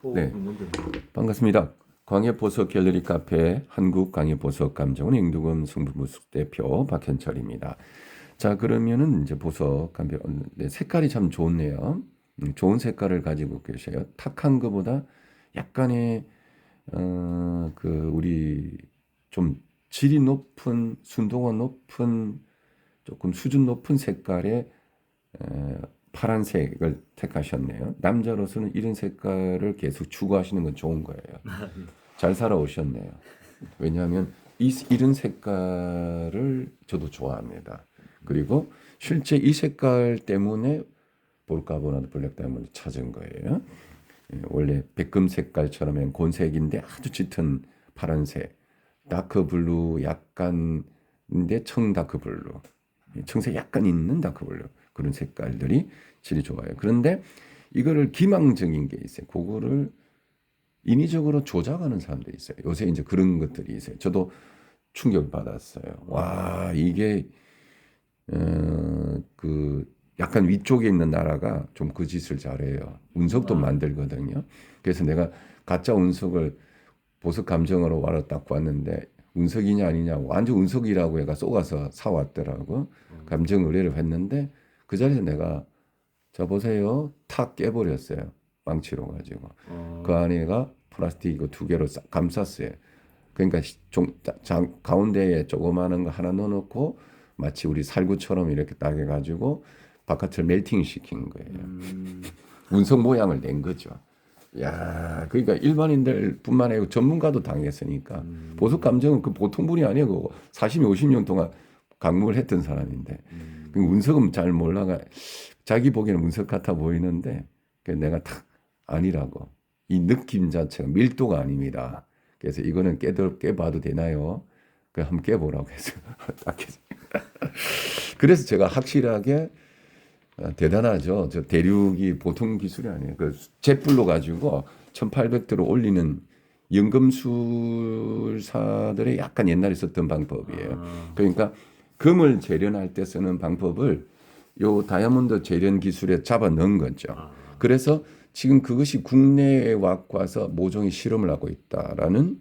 보 네. 반갑습니다. 광해보석 갤러리 카페 한국 광해보석 감정원 ing두금 승부무숙 대표 박현철입니다. 자 그러면은 이제 보석 감정 네, 색깔이 참 좋네요. 음, 좋은 색깔을 가지고 계셔요. 탁한 것보다 약간의 어 그 우리 좀 질이 높은 순도가 높은 조금 수준 높은 색깔의 에, 파란색을 택하셨네요. 남자로서는 이런 색깔을 계속 추구하시는 건 좋은 거예요. 잘 살아오셨네요. 왜냐하면 이, 이런 색깔을 저도 좋아합니다. 그리고 실제 이 색깔 때문에 볼카보나드 블랙 다이아몬드 찾은 거예요. 예, 원래 백금 색깔처럼 곤색인데 아주 짙은 파란색, 다크 블루 약간인데 청 다크 블루, 예, 청색 약간 있는 다크 블루 그런 색깔들이 질이 좋아요. 그런데 이거를 기망적인 게 있어요. 그거를 인위적으로 조작하는 사람들이 있어요. 요새 이제 그런 것들이 있어요. 저도 충격 받았어요. 와 이게 어, 그 약간 위쪽에 있는 나라가 좀 그 짓을 잘해요. 운석도 만들거든요. 그래서 내가 가짜 운석을 보석 감정으로 와로 딱 봤는데 운석이냐 아니냐 완전 운석이라고 얘가 쏘가서 사왔더라고. 감정 의뢰를 했는데 그 자리에서 내가 자 보세요 탁 깨버렸어요. 망치로 가지고. 어, 그 안에가 플라스틱 이거 두 개로 싹 감쌌어요. 그러니까 자- 자- 가운데에 조그마한 거 하나 넣어놓고 마치 우리 살구처럼 이렇게 딱 해가지고 바깥을 멜팅 시킨 거예요. 음, 운석 모양을 낸 거죠. 야, 그러니까 일반인들뿐만 아니고 전문가도 당했으니까 음. 보석 감정은 그 보통 분이. 그거 40, 50년 동안 강목을 했던 사람인데 음. 그 운석은 잘 몰라가 자기 보기에는 운석 같아 보이는데 그 내가 탁 아니라고 이 느낌 자체가 밀도가 아닙니다. 그래서 이거는 깨도 깨봐도 되나요? 그 한번 깨보라고 해서 딱 해서 그래서 제가 확실하게 어, 대단하죠. 저 대륙이 보통 기술이 아니에요. 그 잿불로 가지고 1800도로 올리는 연금술사들의 약간 옛날에 썼던 방법이에요. 아, 그러니까 금을 재련할 때 쓰는 방법을 요 다이아몬드 재련 기술에 잡아 넣은 거죠. 아, 그래서 지금 그것이 국내에 와서 모종이 실험을 하고 있다라는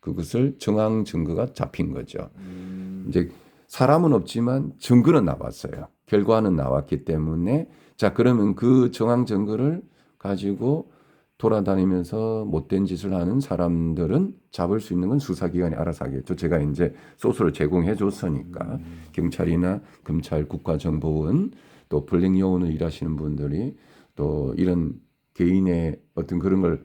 그것을 정황 증거가 잡힌 거죠. 음, 이제 사람은 없지만 증거는 나왔어요. 결과는 나왔기 때문에 자 그러면 그 정황 증거를 가지고 돌아다니면서 못된 짓을 하는 사람들은 잡을 수 있는 건 수사기관이 알아서 하겠죠. 제가 이제 소스를 제공해 줬으니까 경찰이나 검찰, 국가정보원 또 블랙 요원을 일하시는 분들이 또 이런 개인의 어떤 그런 걸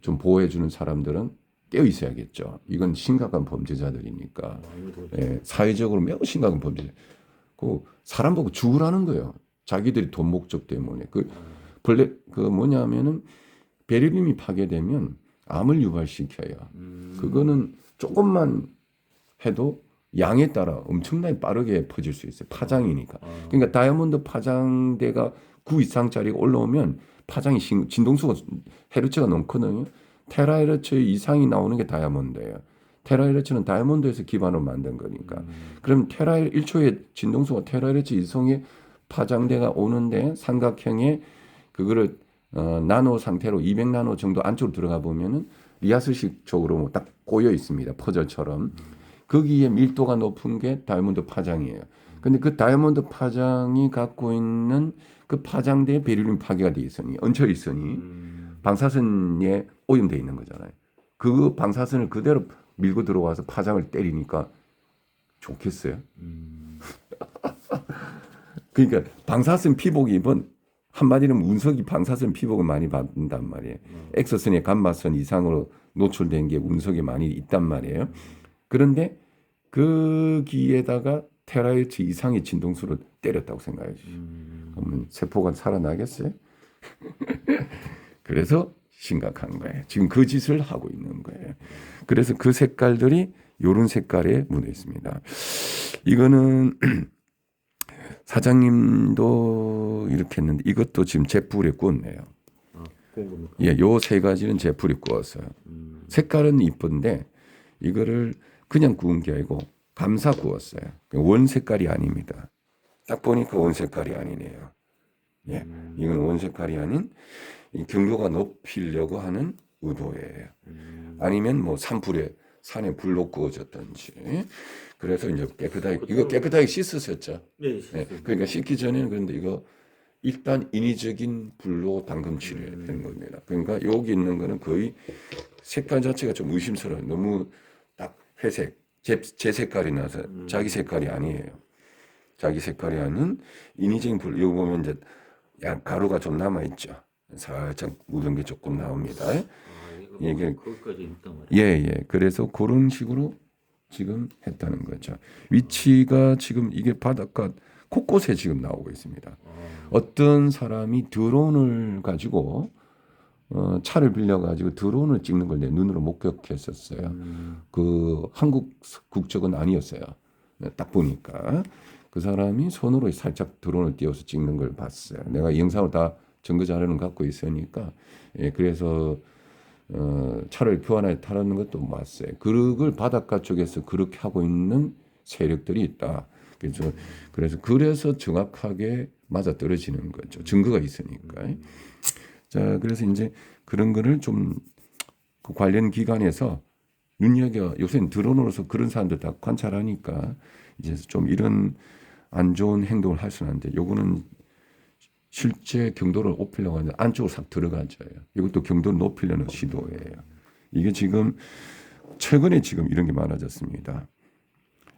좀 보호해 주는 사람들은 깨어 있어야겠죠. 이건 심각한 범죄자들이니까. 더- 예, 사회적으로 매우 심각한 범죄. 그 사람 보고 죽으라는 거예요. 자기들이 돈 목적 때문에. 그 블랙 그 뭐냐면은 베릴륨이 파괴되면 암을 유발시켜요. 음, 그거는 조금만 해도 양에 따라 엄청나게 빠르게 퍼질 수 있어요. 파장이니까. 아, 그러니까 다이아몬드 파장대가 9 이상짜리가 올라오면 파장이 신- 진동수가 헤르츠가 넘거든요. 테라헤르츠 이상이 나오는 게 다이아몬드예요. 테라헤르츠는 다이아몬드에서 기반으로 만든 거니까. 음, 그럼 테라 1초에 진동수가 테라헤르츠 이상의 파장대가 오는데 삼각형의 그거를 어, 나노 상태로 200 나노 정도 안쪽으로 들어가 보면은 리아슬식적으로 뭐 딱 꼬여 있습니다. 퍼즐처럼. 거기에 밀도가 높은 게 다이아몬드 파장이에요. 근데 그 다이아몬드 파장이 갖고 있는 그 파장대에 베릴륨 파괴가 돼 있으니 얹혀 있으니 음, 방사선에 오염돼 있는 거잖아요. 그 방사선을 그대로 밀고 들어와서 파장을 때리니까 좋겠어요. 음, 그러니까 방사선 피복 입은 한마디로 운석이 방사선 피복을 많이 받는단 말이에요. 엑소선의 감마선 이상으로 노출된 게 운석에 많이 있단 말이에요. 그런데 거기에다가 테라헤르츠 이상의 진동수를 때렸다고 생각해 주시죠. 음, 그러면 세포가 살아나겠어요? 그래서 심각한 거예요. 지금 그 짓을 하고 있는 거예요. 그래서 그 색깔들이 요런 색깔에 묻어 있습니다. 이거는 사장님도 이렇게 했는데 이것도 지금 제풀에 구웠네요. 아? 예, 요 세 가지는 제풀에 구웠어요. 음, 색깔은 이쁜데 이거를 그냥 구운 게 아니고 감사 구웠어요. 원 색깔이 아닙니다. 딱 보니까 원 색깔이 아니네요. 예, 이건 원 색깔이 아닌 이 경도가 높이려고 하는 의도예요. 음. 아니면 뭐 산불에 산에 불로 구워졌든지 그래서 이제 깨끗하게 이거 깨끗하게 씻으셨죠. 네, 예, 실수. 그러니까 씻기 전에는 그런데 이거 일단 인위적인 불로 담금 치료했던 겁니다. 그러니까 여기 있는 거는 거의 색깔 자체가 좀 의심스러워요. 너무 딱 회색, 제, 제 색깔이 나서 자기 색깔이 아니에요. 자기 색깔이 아닌 인위적인 불. 여기 보면 이제 약 가루가 좀 남아 있죠. 살짝 묻은 게 조금 나옵니다. 아, 이거 이게- 거기까지 있단 말이야. 예, 예. 그래서 그런 식으로 지금 했다는 거죠. 위치가 지금 이게 바닷가 곳곳에 지금 나오고 있습니다. 아, 어떤 사람이 드론을 가지고 어, 차를 빌려 가지고 드론을 찍는 걸 내 눈으로 목격했었어요. 음. 그 한국 국적은 아니었어요. 네, 딱 보니까 그 사람이 손으로 살짝 드론을 띄워서 찍는 걸 봤어요. 내가 이 영상을 다 증거 자료는 갖고 있으니까 예, 그래서 어, 차를 교환해 타라는 것도 봤어요. 그걸 바닷가 쪽에서 그렇게 하고 있는 세력들이 있다. 그래서 그래서 그래서 정확하게 맞아 떨어지는 거죠. 증거가 있으니까. 자, 그래서 이제 그런 거를 좀 그 관련 기관에서 눈여겨 요새는 드론으로서 그런 사람들 다 관찰하니까 이제 좀 이런 안 좋은 행동을 할 수는 안 돼. 요거는 실제 경도를 높이려고 하는데 안쪽으로 싹 들어가져요. 이것도 경도를 높이려는 시도예요. 이게 지금 최근에 지금 이런 게 많아졌습니다.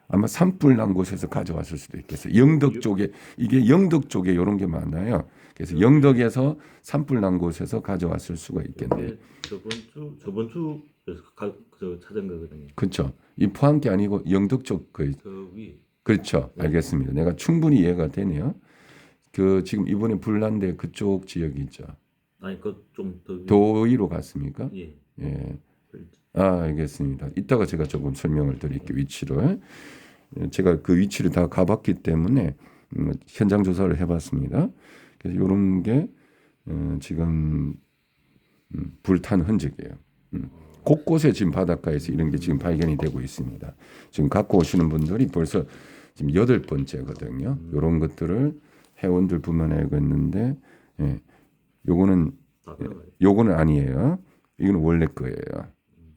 아마 산불 난 곳에서 가져왔을 수도 있겠어요. 영덕 쪽에 이게 영덕 쪽에 이런 게 많아요. 그래서 영덕에서 산불 난 곳에서 가져왔을 수가 있겠네요. 근데 저번 주 저번 주에서 가, 저 찾은 거거든요. 그렇죠. 이 포항기 아니고 영덕 쪽그저 위에. 그렇죠. 알겠습니다. 내가 충분히 이해가 되네요. 그 지금 이번에 불난데 그쪽 지역이 있죠. 아니 그좀더. 도의로 갔습니까? 예. 예. 그렇죠. 아, 알겠습니다. 이따가 제가 조금 설명을 드릴게요. 위치를. 예, 제가 그 위치를 다 가봤기 때문에 음, 현장 조사를 해봤습니다. 그래서 이런 게 어, 지금 음, 불탄 흔적이에요. 음. 곳곳에 지금 바닷가에서 이런 게 지금 발견이 되고 있습니다. 지금 갖고 오시는 분들이 벌써 지금 여덟 번째거든요. 이런 것들을 회원들뿐만 알고 있는데, 예, 요거는 다 들어가요. 요거는 아니에요. 이거는 원래 거예요.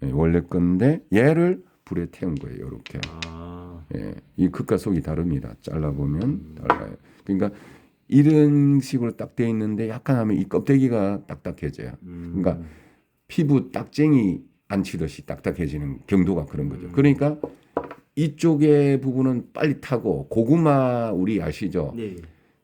예, 원래 건데 얘를 불에 태운 거예요. 이렇게. 아. 예, 이 극과 속이 다릅니다. 잘라 보면 달라요. 그러니까 이런 식으로 딱 돼 있는데 약간 하면 이 껍데기가 딱딱해져요. 음. 그러니까 피부 딱쟁이 안 치듯이 딱딱해지는 경도가 그런 거죠. 그러니까 이쪽의 부분은 빨리 타고 고구마 우리 아시죠? 네.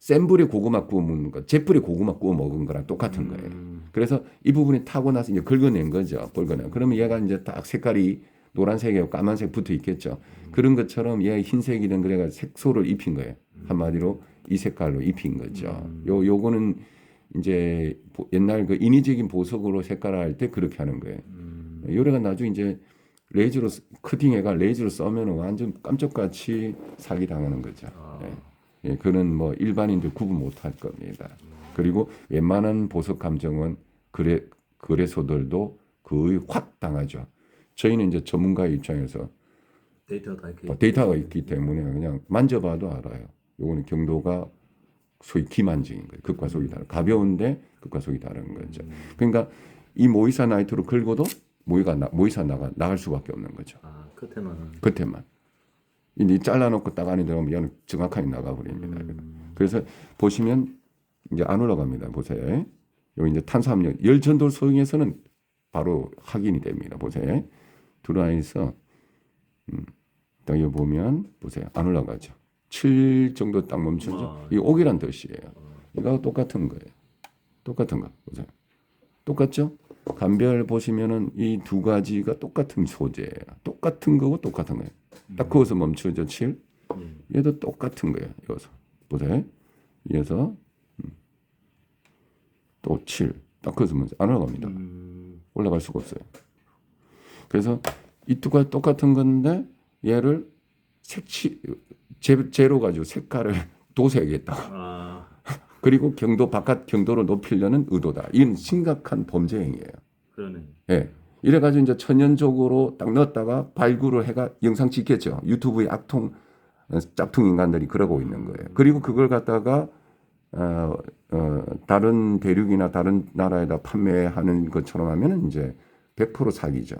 센 불에 고구마 구워 먹는 거, 잿불에 고구마 구워 먹은 거랑 똑같은 거예요. 음. 그래서 이 부분이 타고 나서 이제 긁어낸 거죠. 긁어내. 그러면 얘가 이제 딱 색깔이 노란색이고 까만색 붙어 있겠죠. 그런 것처럼 얘 흰색이든 그래가 색소를 입힌 거예요. 한마디로 이 색깔로 입힌 거죠. 요 요거는 이제 보- 옛날 그 인위적인 보석으로 색깔할 때 그렇게 하는 거예요. 음. 요래가 나중에 이제 레이저로 쓰- 커팅해가 레이저로 써면 완전 깜짝같이 사기 당하는 거죠. 아. 예. 예, 그는 뭐 일반인들 구분 못할 겁니다. 그리고 웬만한 보석 감정은 거래 거래소들도 거의 확 당하죠. 저희는 이제 전문가의 입장에서 데이터가 다 이렇게. 뭐 데이터가 있기 때문에 그냥 만져봐도 알아요. 요거는 경도가 소위 기만적인 거예요. 극과 속이 다른. 가벼운데 극과 속이 다른 거죠. 그러니까 이 모이사 나이트로 긁어도 모이가 나, 모이사 나가 나갈 수밖에 없는 거죠. 아 끝에는. 겉에만. 이 잘라놓고 딱 안에 들어가면 얘는 정확하게 나가버립니다. 음. 그래서 보시면 이제 안 올라갑니다. 보세요. 여기 이제 탄수화물 열 전도를 소용해서는 바로 확인이 됩니다. 보세요. 들어와서 음, 딱 여기 보면 보세요. 안 올라가죠. 7 정도 딱 멈추죠. 와. 이 옥이란 뜻이에요. 이거 똑같은 거예요. 똑같은 거 보세요. 똑같죠? 감별 보시면은 이 두 가지가 똑같은 소재예요. 똑같은 거고 똑같은 거예요. 딱 그어서 멈추죠. 7. 예. 얘도 똑같은 거예요. 이어서 보세요. 이어서 음. 또 7. 딱 그어서 먼저 안 올라갑니다. 음. 올라갈 수가 없어요. 그래서 이 두 가지 똑같은 건데 얘를 색치 제, 제로 가지고 색깔을 도색했다. 아. 그리고 경도 바깥 경도를 높이려는 의도다. 이건 심각한 범죄 행위예요. 그러네. 예. 이래가지고 이제 천연적으로 딱 넣었다가 발굴을 해가 영상 찍겠죠. 유튜브의 악통 어, 짝퉁 인간들이 그러고 있는 거예요. 그리고 그걸 갖다가 어, 어, 다른 대륙이나 다른 나라에다 판매하는 것처럼 하면은 이제 100% 사기죠.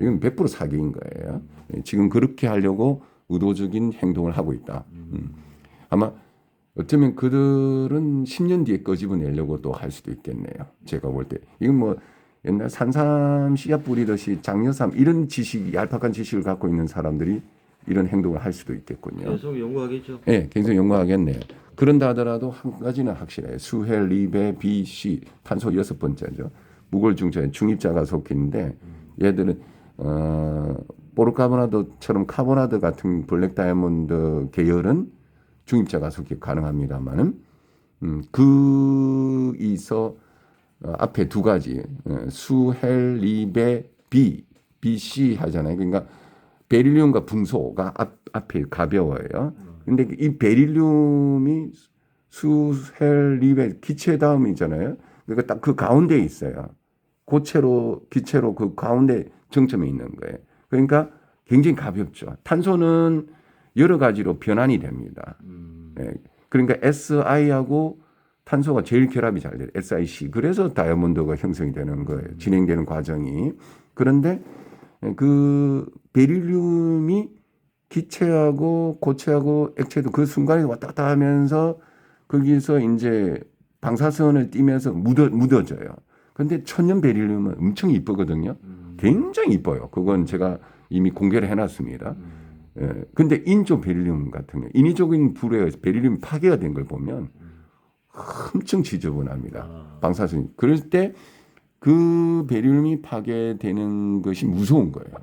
이건 100% 사기인 거예요. 예, 지금 그렇게 하려고 의도적인 행동을 하고 있다. 음. 아마 어쩌면 그들은 10년 뒤에 꺼집어내려고 또 할 수도 있겠네요. 제가 볼 때. 이건 뭐 옛날 산삼 씨앗 뿌리듯이 장려삼 이런 지식, 얄팍한 지식을 갖고 있는 사람들이 이런 행동을 할 수도 있겠군요. 계속 연구하겠죠. 예, 굉장히 연구하겠네요. 그런다 하더라도 한 가지는 확실해요. 수헬, 리베, B, C, 탄소 여섯 번째죠. 무골중자에 중입자가 속히는데 얘들은 어, 보르카보나드처럼 카보나드 같은 블랙 다이아몬드 계열은 중입자 가 속히 가능합니다만은 음, 그 어, 앞에 두 가지 어, 수헬, 리베, B, B, C 하잖아요. 그러니까 베릴륨과 붕소가 앞, 앞에 가벼워요. 근데 이 베릴륨이 수헬립의 기체 다음이잖아요. 그러니까 딱 그 가운데에 있어요. 고체로 기체로 그 가운데 정점에 있는 거예요. 그러니까 굉장히 가볍죠. 탄소는 여러 가지로 변환이 됩니다. 음. 예. 그러니까 SI하고 탄소가 제일 결합이 잘 돼요. SiC. 그래서 다이아몬드가 형성이 되는 거예요. 진행되는 과정이. 그런데 그 베릴륨이 기체하고 고체하고 액체도 그 순간에 왔다 갔다 하면서 거기서 이제 방사선을 띠면서 묻어, 묻어져요. 근데 천연 베릴륨은 엄청 이쁘거든요. 굉장히 이뻐요. 그건 제가 이미 공개를 해놨습니다. 예. 근데 인조 베릴륨 같은 거, 인위적인 불에 베릴륨이 파괴가 된 걸 보면 엄청 지저분합니다. 아. 방사선이. 그럴 때 그 베릴륨이 파괴되는 것이 무서운 거예요.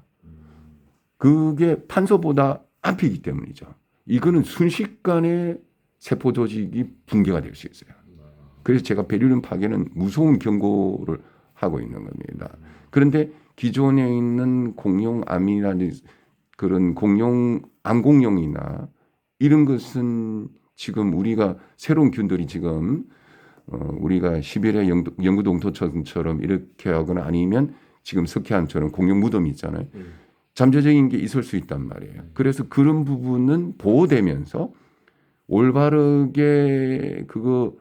그게 탄소보다 앞이기 때문이죠. 이거는 순식간에 세포 조직이 붕괴가 될 수 있어요. 그래서 제가 베릴륨 파괴는 무서운 경고를 하고 있는 겁니다. 그런데 기존에 있는 공룡 암이라는 그런 공룡 암공룡이나 이런 것은 지금 우리가 새로운 균들이 지금 어, 우리가 시베리아 영도, 영구 동토처럼 이렇게 하거나 아니면 지금 석회암처럼 공룡 무덤이 있잖아요. 음. 잠재적인 게 있을 수 있단 말이에요. 그래서 그런 부분은 보호되면서 올바르게 그거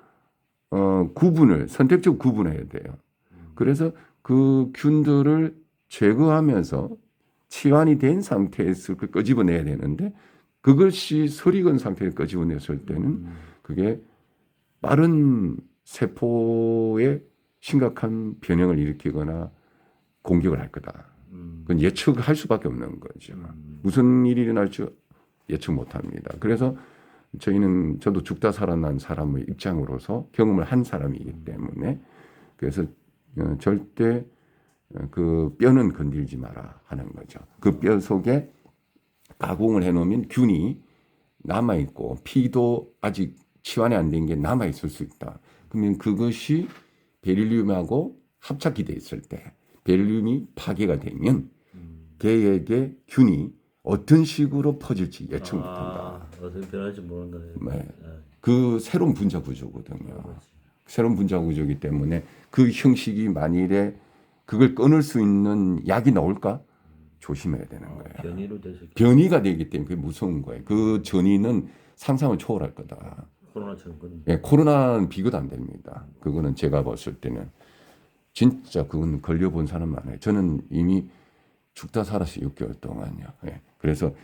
어, 구분을 선택적 구분해야 돼요. 그래서 그 균들을 제거하면서 치환이 된 상태에서 그 끄집어내야 되는데 그것이 설익은 상태에 끄집어냈을 때는 그게 빠른 세포에 심각한 변형을 일으키거나 공격을 할 거다. 음. 그건 예측할 수밖에 없는 거죠. 음. 무슨 일이 일어날 줄 예측 못 합니다. 그래서 저희는 저도 죽다 살아난 사람의 입장으로서 경험을 한 사람이기 때문에 그래서 어, 절대 어, 그 뼈는 건들지 마라 하는 거죠. 그 뼈 속에 가공을 해놓으면 균이 남아 있고 피도 아직 치환이 안 된 게 남아 있을 수 있다. 그러면 그것이 베릴륨하고 합착이 돼 있을 때 베릴륨이 파괴가 되면 개에게 균이 어떤 식으로 퍼질지 예측 못한다. 아, 어떻게 변할지 모른다. 네. 아, 그 새로운 분자 구조거든요. 그렇지. 새로운 분자 구조이기 때문에 그 형식이 만일에 그걸 끊을 수 있는 약이 나올까 조심해야 되는 거예요. 변이로 돼서 변이가 되기 때문에 그게 무서운 거예요. 그 전이는 상상을 초월할 거다. 코로나처럼 그런. 예, 코로나는 비교도 안 됩니다. 그거는 제가 봤을 때는 진짜 그건 걸려본 사람 많아요. 저는 이미 죽다 살았어요. 6개월 동안요. 예. 그래서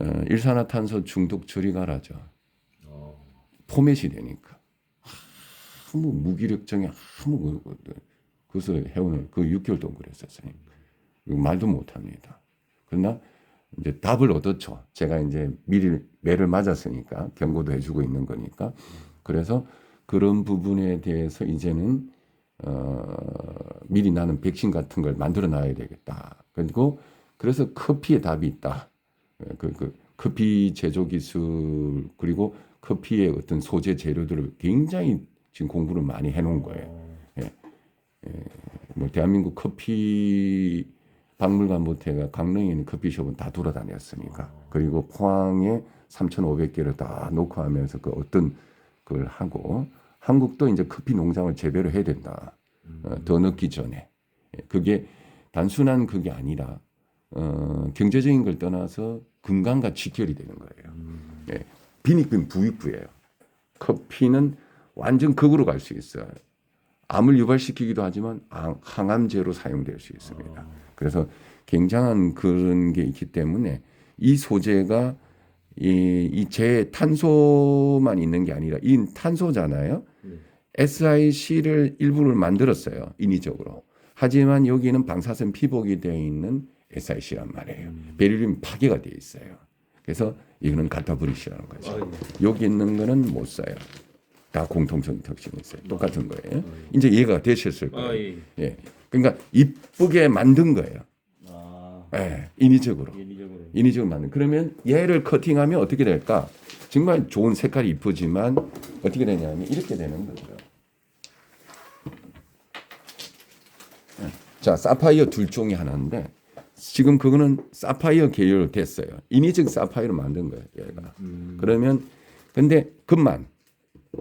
어, 일산화탄소 중독 처리가라죠. 어. 포맷이 되니까 아무 무기력증이 아무 거거든. 그것을 해오는 그 6개월 동안 그랬었어요. 말도 못합니다. 그러나 이제 답을 얻었죠. 제가 이제 미리 매를 맞았으니까 경고도 해주고 있는 거니까. 그래서 그런 부분에 대해서 이제는 어, 미리 나는 백신 같은 걸 만들어 놔야 되겠다. 그리고 그래서 커피에 답이 있다. 그, 그 커피 제조 기술 그리고 커피의 어떤 소재 재료들을 굉장히 지금 공부를 많이 해놓은 거예요. 뭐 대한민국 커피 박물관부터가 강릉에 있는 커피숍은 다 돌아다녔으니까 그리고 포항에 3,500개를 다 놓고 하면서 그 어떤 그걸 하고 한국도 이제 커피 농장을 재배를 해야 된다. 어, 더 넣기 전에 예, 그게 단순한 그게 아니라 어, 경제적인 걸 떠나서 건강과 직결이 되는 거예요. 예, 빈익빈 부익부예요. 커피는 완전 극으로 갈 수 있어요. 암을 유발시키기도 하지만 항- 항암제로 사용될 수 있습니다. 그래서 굉장한 그런 게 있기 때문에 이 소재가 이, 이제 탄소만 있는 게 아니라 이 탄소잖아요. 네. SiC를 일부를 만들었어요. 인위적으로. 하지만 여기는 방사선 피복이 되어 있는 SiC란 말이에요. 베릴륨 파괴가 되어 있어요. 그래서 이거는 갖다 버리시라는 거죠. 아, 여기 있는 거는 못 써요. 다 공통성 특징이 있어요. 똑같은 거예요. 이제 이해가 되셨을 거예요. 아, 예. 예. 그러니까 이쁘게 만든 거예요. 아, 예. 인위적으로. 인위적으로. 인위적으로 만든. 그러면 얘를 커팅하면 어떻게 될까? 정말 좋은 색깔이 이쁘지만 어떻게 되냐면 이렇게 되는 거죠. 예. 자, 사파이어 둘 중에 하나인데 지금 그거는 사파이어 계열 됐어요. 인위적 사파이어를 만든 거예요, 얘가. 그러면 근데 금만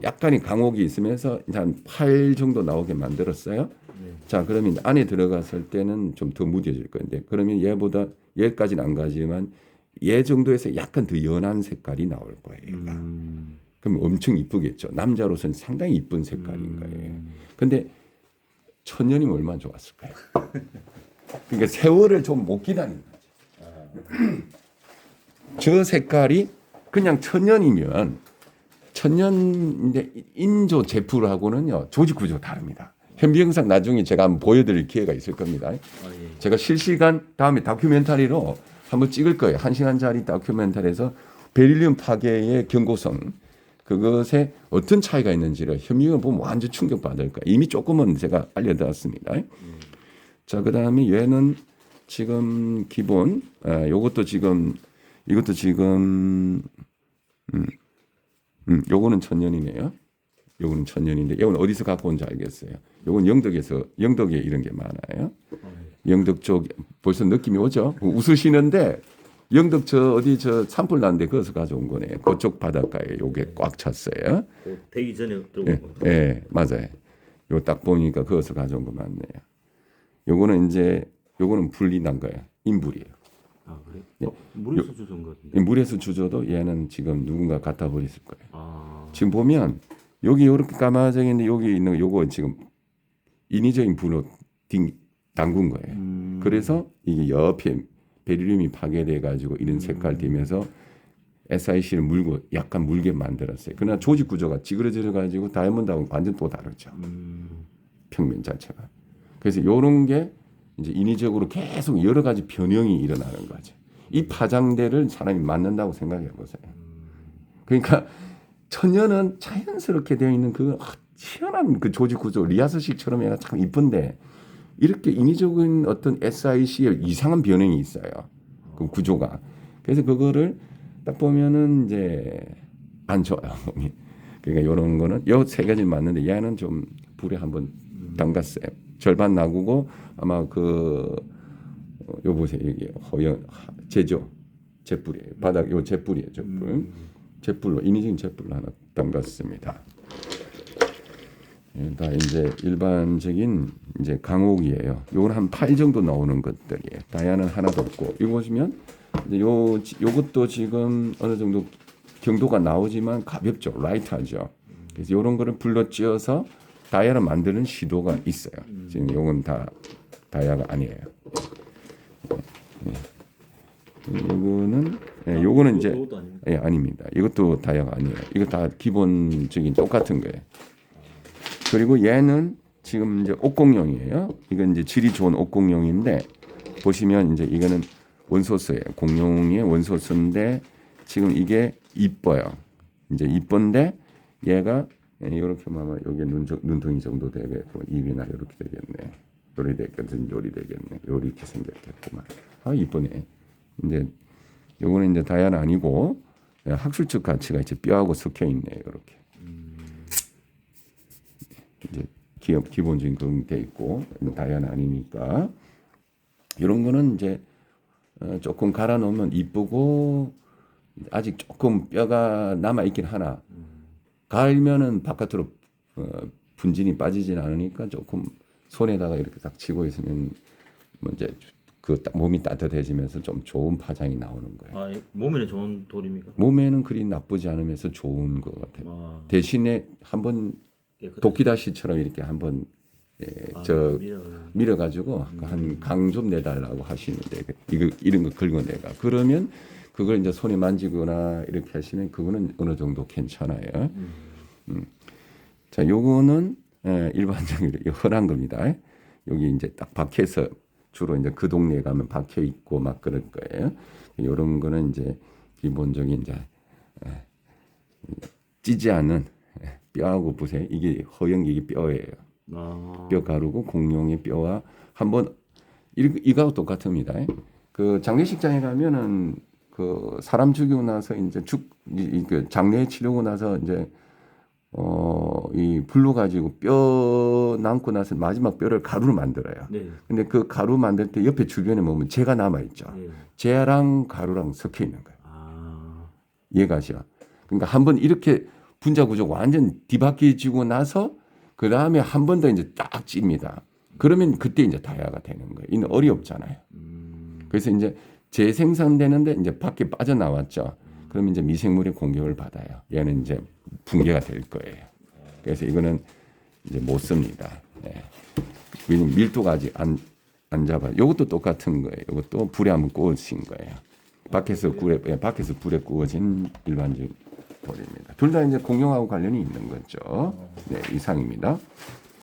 약간의 강옥이 있으면서 한 8 정도 나오게 만들었어요. 자, 그러면 안에 들어갔을 때는 좀 더 무뎌질 건데 그러면 얘보다 얘까지는 안 가지만 얘 정도에서 약간 더 연한 색깔이 나올 거예요. 음, 그럼 엄청 이쁘겠죠. 남자로서는 상당히 이쁜 색깔인 거예요. 근데 천년이면 얼마나 좋았을까요? 그러니까 세월을 좀 못 기다린 거지. 저 색깔이 그냥 천년이면 천년인데 인조 제풀하고는요 조직 구조 가 다릅니다. 현비 영상 나중에 제가 한번 보여드릴 기회가 있을 겁니다. 아, 예. 제가 실시간 다음에 다큐멘터리로 한번 찍을 거예요. 한 시간짜리 다큐멘터리에서 베릴륨 파괴의 경고성 그것에 어떤 차이가 있는지를 현미경 보면 완전 충격받을 거예요. 이미 조금은 제가 알려드렸습니다. 자, 그 다음에 얘는 지금 기본, 아, 요것도 지금, 이것도 지금, 음, 음, 요거는 천년이네요. 요거는 천년인데, 요건 어디서 갖고 온지 알겠어요. 요건 영덕에서, 영덕에 이런 게 많아요. 영덕 쪽, 벌써 느낌이 오죠? 웃으시는데, 영덕 저 어디 저 산불 났는데 거기서 가져온 거네요. 그쪽 바닷가에 요게 꽉 찼어요. 그 되기 전에 들어온 예, 거. 예, 맞아요. 요 딱 보니까 거기서 가져온 거 맞네요. 요거는 이제 요거는 분리 난 거예요. 인불이에요. 아, 그래? 예. 어, 물에서 주운 것 같은데. 이 물에서 주저도 얘는 지금 누군가 갖다 버렸을 거예요. 아, 지금 보면 여기 요렇게 까마득인데 여기 있는 요거 지금 인위적인 불로 딩 담근 거예요. 음, 그래서 이게 옆에 베릴륨이 파괴돼 가지고 이런 색깔 되면서 SiC를 물고 약간 물게 만들었어요. 그러나 조직 구조가 찌그러져 가지고 다이아몬드하고 완전 또 다르죠. 음, 평면 자체가. 그래서 요런 게 이제 인위적으로 계속 여러 가지 변형이 일어나는 거죠. 이 파장대를 사람이 맞는다고 생각해 보세요. 그러니까 천년은 자연스럽게 되어 있는 그 아, 희한한 그 조직 구조 리아스식처럼 얘가 참 이쁜데 이렇게 인위적인 어떤 SIC의 이상한 변형이 있어요. 그 구조가. 그래서 그거를 딱 보면은 이제 안 좋아요. 그러니까 이런 거는 요 세 가지 맞는데 얘는 좀 불에 한번 담갔어요. 절반 나구고 아마 그 어, 요 보세요 이게 허연 하- 제조 제뿔이에요. 바닥 요 제뿔이에요. 제뿔. 제뿔로 인위적인 제뿔로 하나 담갔습니다. 예, 다 이제 일반적인 이제 강옥이에요. 요건 한 8 정도 나오는 것들이에요. 다이아는 하나도 없고 이거 보시면 이제 요 지- 요것도 지금 어느 정도 경도가 나오지만 가볍죠. 라이트하죠. 그래서 요런 거를 불러 찧어서 다이아를 만드는 시도가 있어요. 지금 요건 다 다이아가 아니에요. 예, 예. 요거는 예, 요거는 이제. 예, 아닙니다. 이것도 다이아가 아니에요. 이거 다 기본적인 똑같은 거예요. 그리고 얘는 지금 이제 옥공룡이에요. 이건 이제 질이 좋은 옥공룡인데 보시면 이제 이거는 원소스예요. 공룡의 원소스인데 지금 이게 이뻐요. 이제 이쁜데 얘가 이렇게 하면 여기 눈 눈덩이 정도 되겠고 입이나 이렇게 되겠네. 요리 되겠든 요리 되겠네. 요리 이렇게 생겼겠구만. 아 이쁘네. 이제 요거는 이제 다이아는 아니고 예, 학술적 가치가 이제 뼈하고 섞여 있네요. 이렇게. 이제 기업 기본적인 그런 게 있고 다이아는 아니니까 이런 거는 이제 어, 조금 갈아 놓으면 이쁘고 아직 조금 뼈가 남아 있긴 하나 갈면은 바깥으로 어, 분진이 빠지진 않으니까 조금 손에다가 이렇게 딱 쥐고 있으면 뭐 이제 그 따- 몸이 따뜻해지면서 좀 좋은 파장이 나오는 거예요. 아, 예. 몸에는 좋은 돌입니까? 몸에는 그리 나쁘지 않으면서 좋은 것 같아요. 아, 대신에 한번 도끼다시처럼 이렇게 한번 예, 아, 저 밀어. 밀어가지고 한 강 좀 내달라고 하시는데 그- 이거 이런 거 긁어내가 그러면 그걸 이제 손에 만지거나 이렇게 하시면 그거는 어느 정도 괜찮아요. 음. 자, 요거는 예, 일반적으로 이 흔한 겁니다. 여기 이제 딱 박혀서 주로 이제 그 동네에 가면 박혀 있고 막 그럴 거예요. 요런 거는 이제 기본적인 이제 예, 찌지 않은 예, 뼈하고 보세요. 이게 허영 이게 뼈예요. 아, 뼈 가루고 공룡의 뼈와 한번 이- 이거하고 똑같습니다. 그 장례식장에 가면은 그 사람 죽이고 나서 이제 죽그 장례 치르고 나서 이제 어 이 불로 가지고 뼈 남고 나서 마지막 뼈를 가루로 만들어요. 네. 근데 그 가루 만들 때 옆에 주변에 보면 재가 남아 있죠. 예. 재랑 가루랑 섞여 있는 거예요. 아, 이해가죠? 그러니까 한 번 이렇게 분자 구조 완전 뒤바뀌어지고 나서 그 다음에 한 번 더 이제 딱 찝니다. 그러면 그때 이제 다야가 되는 거예요. 이는 어렵잖아요. 음, 그래서 이제 재생산되는데 이제 밖에 빠져나왔죠. 그러면 이제 미생물의 공격을 받아요. 얘는 이제 붕괴가 될 거예요. 그래서 이거는 이제 못 씁니다. 예. 왜냐면 밀도가 아직 안, 안 잡아요. 이것도 똑같은 거예요. 이것도 불에 한번 구워진 거예요. 밖에서 불에, 예, 밖에서 불에 구워진 일반적인 돌입니다. 둘 다 이제 공룡하고 관련이 있는 거죠. 네, 이상입니다.